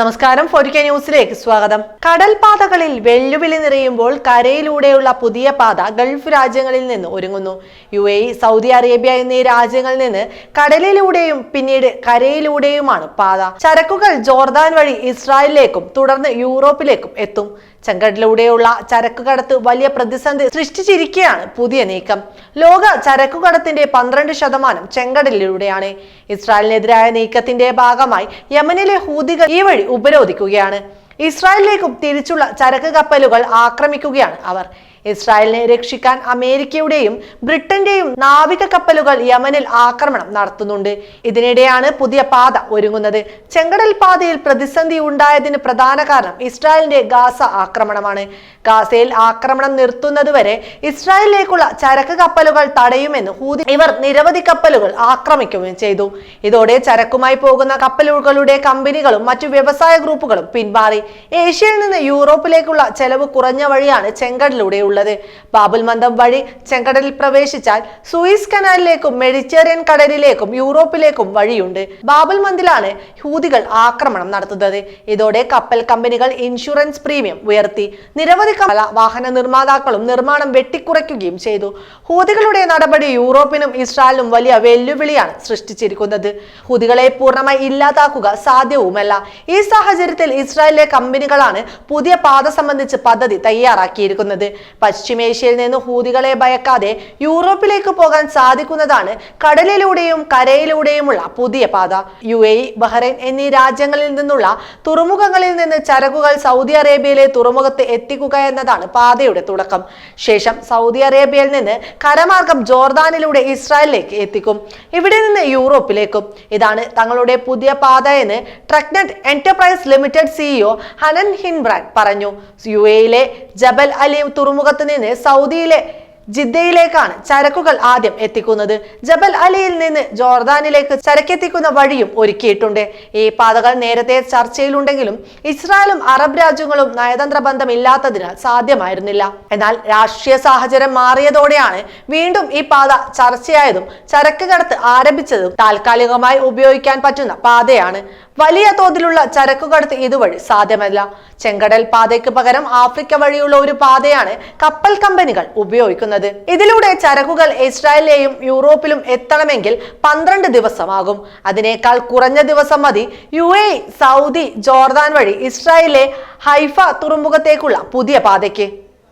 നമസ്കാരം ഫോരിക്ക ന്യൂസിലേക്ക് സ്വാഗതം. കടൽപാതകളിൽ വെല്ലുവിളി നിറയുമ്പോൾ കരയിലൂടെയുള്ള പുതിയ പാത ഗൾഫ് രാജ്യങ്ങളിൽ നിന്ന് ഒരുങ്ങുന്നു. യു എ സൗദി അറേബ്യ എന്നീ രാജ്യങ്ങളിൽ നിന്ന് കടലിലൂടെയും പിന്നീട് കരയിലൂടെയുമാണ് പാത. ചരക്കുകൾ ജോർദാൻ വഴി ഇസ്രായേലിലേക്കും തുടർന്ന് യൂറോപ്പിലേക്കും എത്തും. ചെങ്കടലിലൂടെയുള്ള ചരക്കുകടത്ത് വലിയ പ്രതിസന്ധി സൃഷ്ടിച്ചിരിക്കുകയാണ് പുതിയ നീക്കം. ലോക ചരക്കുകടത്തിന്റെ പന്ത്രണ്ട് ശതമാനം ചെങ്കടലിലൂടെയാണ്. ഇസ്രായേലിനെതിരായ നീക്കത്തിന്റെ ഭാഗമായി യമനിലെ ഹൂതികൾ ഈ വഴി ഉപരോധിക്കുകയാണ്. ഇസ്രായേലിലേക്കും തിരിച്ചുള്ള ചരക്ക് കപ്പലുകൾ ആക്രമിക്കുകയാണ് അവർ. ഇസ്രായേലിനെ രക്ഷിക്കാൻ അമേരിക്കയുടെയും ബ്രിട്ടന്റെയും നാവിക കപ്പലുകൾ യമനിൽ ആക്രമണം നടത്തുന്നുണ്ട്. ഇതിനിടെയാണ് പുതിയ പാത ഒരുങ്ങുന്നത്. ചെങ്കടൽ പാതയിൽ പ്രതിസന്ധി ഉണ്ടായതിന് പ്രധാന കാരണം ഇസ്രായേലിന്റെ ഗാസ ആക്രമണമാണ്. ഗാസയിൽ ആക്രമണം നിർത്തുന്നതുവരെ ഇസ്രായേലിലേക്കുള്ള ചരക്ക് കപ്പലുകൾ തടയുമെന്ന് ഹൂതി ഇവർ നിരവധി കപ്പലുകൾ ആക്രമിക്കുകയും ചെയ്തു. ഇതോടെ ചരക്കുമായി പോകുന്ന കപ്പലുകളുടെ കമ്പനികളും മറ്റു വ്യവസായ ഗ്രൂപ്പുകളും പിന്മാറി ഏഷ്യയിൽ നിന്ന് യൂറോപ്പിലേക്കുള്ള ചെലവ് കുറഞ്ഞ വഴിയാണ് ചെങ്കടലിലൂടെ ഉള്ളത്. ബാബുൽ മന്ദം വഴി ചെങ്കടലിൽ പ്രവേശിച്ചാൽ സൂയിസ് കനാലിലേക്കും മെഡിറ്ററേനിയൻ കടലിലേക്കും യൂറോപ്പിലേക്കും വഴിയുണ്ട്. ബാബുൽ മന്ദിലാണ് ഹൂതികൾ ആക്രമണം നടത്തുന്നത്. ഇതോടെ കപ്പൽ കമ്പനികൾ ഇൻഷുറൻസ് പ്രീമിയം ഉയർത്തി. നിരവധി കപ്പല വാഹന നിർമ്മാതാക്കളും നിർമ്മാണം വെട്ടിക്കുറയ്ക്കുകയും ചെയ്തു. ഹൂതികളുടെ നടപടി യൂറോപ്പിനും ഇസ്രായേലിനും വലിയ വെല്ലുവിളിയാണ് സൃഷ്ടിച്ചിരിക്കുന്നത്. ഹൂതികളെ പൂർണമായി ഇല്ലാതാക്കുക സാധ്യവുമല്ല. ഈ സാഹചര്യത്തിൽ ഇസ്രായേലിലെ കമ്പനികളാണ് പുതിയ പാത സംബന്ധിച്ച് പദ്ധതി തയ്യാറാക്കിയിരിക്കുന്നത്. പശ്ചിമേഷ്യയിൽ നിന്ന് ഹൂതികളെ ഭയക്കാതെ യൂറോപ്പിലേക്ക് പോകാൻ സാധിക്കുന്നതാണ് കടലിലൂടെയും കരയിലൂടെയുമുള്ള പുതിയ പാത. യു എ ബഹ്റൈൻ എന്നീ രാജ്യങ്ങളിൽ നിന്നുള്ള തുറമുഖങ്ങളിൽ നിന്ന് ചരക്കുകൾ സൗദി അറേബ്യയിലെ തുറമുഖത്ത് എത്തിക്കുക എന്നതാണ് പാതയുടെ തുടക്കം. ശേഷം സൗദി അറേബ്യയിൽ നിന്ന് കരമാർഗം ജോർദാനിലൂടെ ഇസ്രായേലിലേക്ക് എത്തിക്കും. ഇവിടെ നിന്ന് യൂറോപ്പിലേക്കും. ഇതാണ് തങ്ങളുടെ പുതിയ പാത എന്ന് Trucknet enterprise limited CEO Hanan ഹിൻബ്രാൻ പറഞ്ഞു. യു എയിലെ ജബൽ അലി തുറമുഖത്ത് നിന്ന് സൗദിയിലെ ജിദ്ദയിലേക്കാണ് ചരക്കുകൾ ആദ്യം എത്തിക്കുന്നത്. ജബൽ അലിയിൽ നിന്ന് ജോർദാനിലേക്ക് ചരക്കെത്തിക്കുന്ന വഴിയും ഒരുക്കിയിട്ടുണ്ട്. ഈ പാതകൾ നേരത്തെ ചർച്ചയിലുണ്ടെങ്കിലും ഇസ്രായേലും അറബ് രാജ്യങ്ങളും നയതന്ത്ര ബന്ധമില്ലാത്തതിനാൽ സാധ്യമായിരുന്നില്ല. എന്നാൽ രാഷ്ട്രീയ സാഹചര്യം മാറിയതോടെയാണ് വീണ്ടും ഈ പാത ചർച്ചയായതും ചരക്ക് കടത്ത് ആരംഭിച്ചതും താൽക്കാലികമായി ഉപയോഗിക്കാൻ പറ്റുന്ന പാതയാണ്. വലിയ തോതിലുള്ള ചരക്കുകടത്ത് ഇതുവഴി സാധ്യമല്ല. ചെങ്കടൽ പാതയ്ക്ക് പകരം ആഫ്രിക്ക വഴിയുള്ള ഒരു പാതയാണ് കപ്പൽ കമ്പനികൾ ഉപയോഗിക്കുന്നത്. ഇതിലൂടെ ചരക്കുകൾ ഇസ്രായേലിലെയും യൂറോപ്പിലും എത്തണമെങ്കിൽ പന്ത്രണ്ട് ദിവസമാകും. അതിനേക്കാൾ കുറഞ്ഞ ദിവസം മതി യു എ സൗദി ജോർദാൻ വഴി ഇസ്രായേലിലെ ഹൈഫ തുറമുഖത്തേക്കുള്ള പുതിയ പാതയ്ക്ക്.